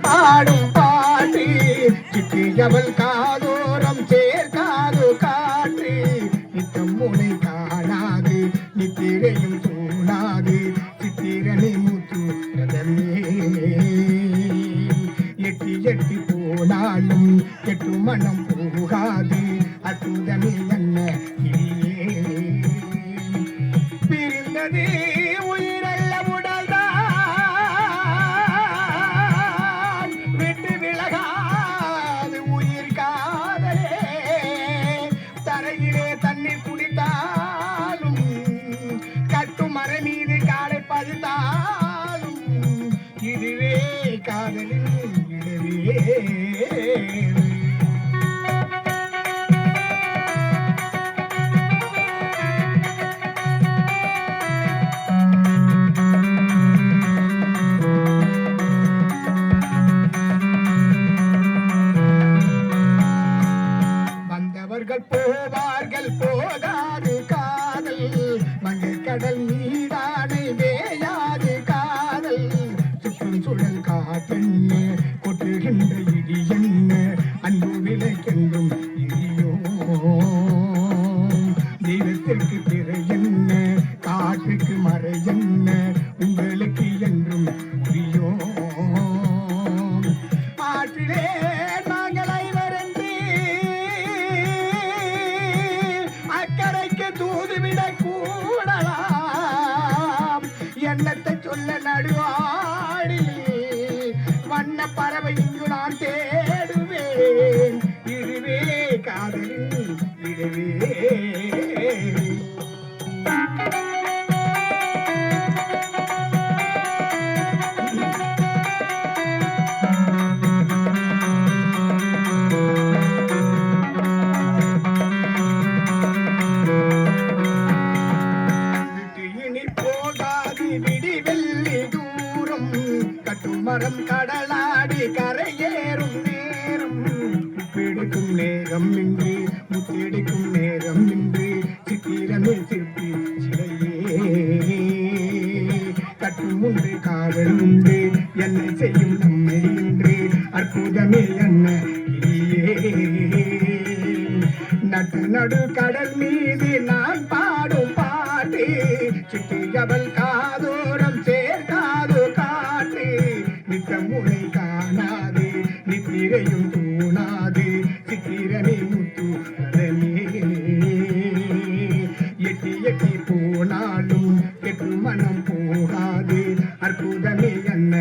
பாடும் பாட்டு. சித்தியவள் காதோரம் சேர்க்காது காற்று. நித்தம் முனை காணாது நித்திரையும் தூணாது சித்திரனை முத்து எட்டி எட்டி போனாலும் எட்டு மனம் போகாது. அற்புதமே என்ன பிரிந்ததே காலை இதுவே காதலின் விடவே போவார்கள் போ கொட்டுகின்ற இடி என்ன? அன்பு விலைக்கென்றும் இடியோ. தெய்வத்திற்கு திரை என்ன? காற்றுக்கு மறை என்ன? உங்களுக்கு என்றும் வண்ண பறவை இங்கு நான் தேடுவேன்? இதுவே காதலின் இதுவே கட்டுமரம் கடலாடி கரையேறும் நேரம். பிடிக்கும் நேரம் இன்றி முத்தெடுக்கும் நேரம் இன்றி சித்திரமே திருப்பி சிலையே. கட்டும் உண்டு காதல் உண்டு என்ன செய்யும் நம்மை இன்று அற்புதமே என்ன நட்டு நடு கடல் மீது நிறமுனை காணாது நித்திரையும் தூணாது சித்திரமே முத்து எட்டி எட்டி போனாலும் எட்டு மனம் போகாது அற்புதமே என்ன